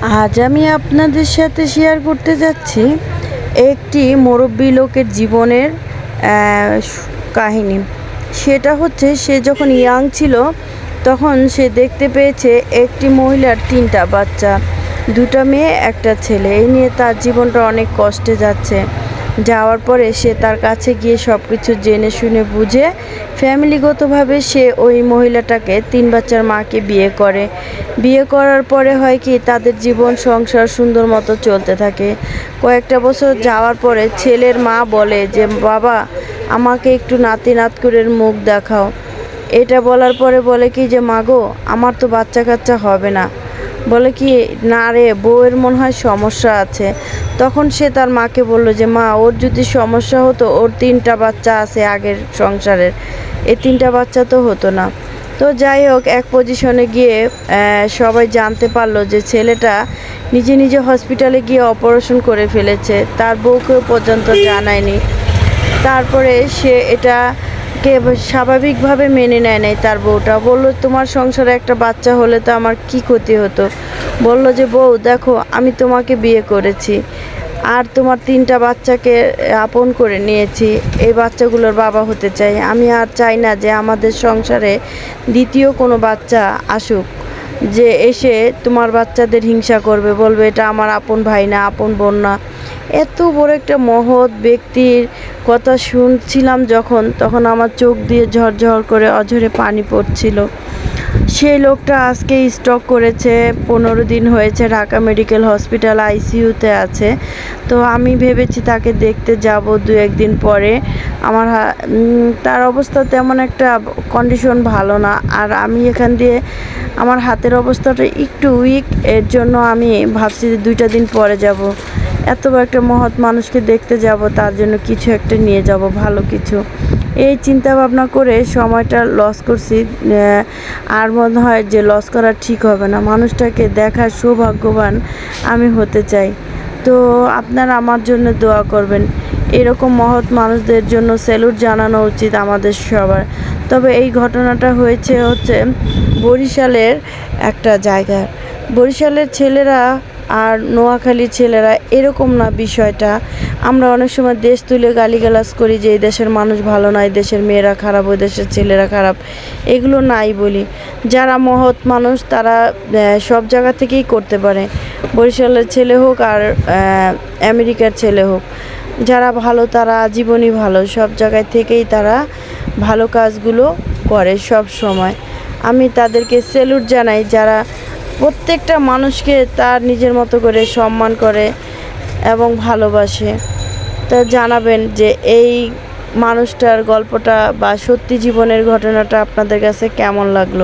আজ আমি আপনাদের সাথে শেয়ার করতে যাচ্ছি একটি মুরব্বী লোকের জীবনের কাহিনী। সেটা হচ্ছে, সে যখন ইয়াং ছিল, তখন সে দেখতে পেয়েছে একটি মহিলার তিনটা বাচ্চা, দুটা মেয়ে, একটা ছেলে। এই নিয়ে তার জীবনটা অনেক কষ্টে যাচ্ছে। যাওয়ার পরে সে তার কাছে গিয়ে সব কিছু জেনে শুনে বুঝে ফ্যামিলিগতভাবে সে ওই মহিলাটাকে তিন বাচ্চার মাকে বিয়ে করে। বিয়ে করার পরে হয় কি, তাদের জীবন, সংসার সুন্দর মতো চলতে থাকে। কয়েকটা বছর যাওয়ার পরে ছেলের মা বলে যে, বাবা, আমাকে একটু নাতি নাতকুরের মুখ দেখাও। এটা বলার পরে বলে কি যে মাগো আমার তো বাচ্চা কাচ্চা হবে না। বলে কি, না রে, বউয়ের মনে হয় সমস্যা আছে। তখন সে তার মাকে বলল যে, মা, ওর যদি সমস্যা হতো, ওর তিনটা বাচ্চা আছে আগের সংসারের। এই তিনটা বাচ্চা তো হতো না। তো যাই হোক, এক পজিশনে গিয়ে সবাই জানতে পারল যে ছেলেটা নিজে নিজে হসপিটালে গিয়ে অপারেশন করে ফেলেছে। তার বউকেও পর্যন্ত জানায়নি। তারপরে সে এটাকে স্বাভাবিকভাবে মেনে নেয় নাই তার বউটা। বলল, তোমার সংসারে একটা বাচ্চা হলে তো আমার কি ক্ষতি হতো? বলল যে, বউ, দেখো, আমি তোমাকে বিয়ে করেছি। আর তোমার তিনটা বাচ্চাকে আপন করে নিয়েছি। এই বাচ্চাগুলোর বাবা হতে চাই। আমি আর চাই না যে আমাদের সংসারে দ্বিতীয় কোনো বাচ্চা আসুক, যে এসে তোমার বাচ্চাদের হিংসা করবে। বলবে, এটা আমার আপন ভাই না, আপন বোন না। এত বড় একটা মহৎ ব্যক্তির কথা শুনছিলাম যখন, তখন আমার চোখ দিয়ে ঝরঝর করে অঝরে পানি পড়ছিল। সেই লোকটা আজকে স্টক করেছে, পনেরো দিন হয়েছে ঢাকা মেডিকেল হসপিটাল আইসিইউতে আছে। তো আমি ভেবেছি তাকে দেখতে যাব দু একদিন পরে। আমার তার অবস্থা তেমন একটা কন্ডিশন ভালো না। আর আমি এখান দিয়ে, আমার হাতের অবস্থাটা একটু উইক এর জন্য আমি ভাবছি যে দুইটা দিন পরে যাব। এত বড় একটা মহৎ মানুষকে দেখতে যাব, তার জন্য কিছু একটা নিয়ে যাব, ভালো কিছু। এই চিন্তা ভাবনা করে সময়টা লস করছি আর মনে হয় যে লস করা ঠিক হবে না। মানুষটাকে দেখার সৌভাগ্যবান আমি হতে চাই। তো আপনারা আমার জন্য দোয়া করবেন। এরকম মহৎ মানুষদের জন্য স্যালুট জানানো উচিত আমাদের সবার। তবে এই ঘটনাটা হয়েছে হচ্ছে বরিশালের একটা জায়গা বরিশালের ছেলেরা আর নোয়াখালী ছেলেরা এরকম না বিষয়টা। আমরা অনেক সময় দেশ তুলে গালিগালাজ করি যে, এই দেশের মানুষ ভালো নয় দেশের মেয়েরা খারাপ, ওই দেশের ছেলেরা খারাপ। এগুলো নাই বলি। যারা মহৎ মানুষ, তারা সব জায়গা থেকেই করতে পারে। বরিশালের ছেলে হোক আর আমেরিকার ছেলে হোক। যারা ভালো, তারা জীবনই ভালো। সব জায়গায় থেকেই তারা ভালো কাজগুলো করে সব সময়। আমি তাদেরকে স্যালুট জানাই যারা প্রত্যেকটা মানুষকে তার নিজের মতো করে সম্মান করে এবং ভালোবাসে। তা জানাবেন যে এই মানুষটার গল্পটা বা সত্যি জীবনের ঘটনাটা আপনাদের কাছে কেমন লাগল?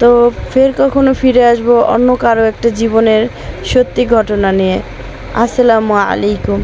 তো ফের কখনো ফিরে আসব অন্য কারও একটা জীবনের সত্যি ঘটনা নিয়ে। আসসালামু আলাইকুম।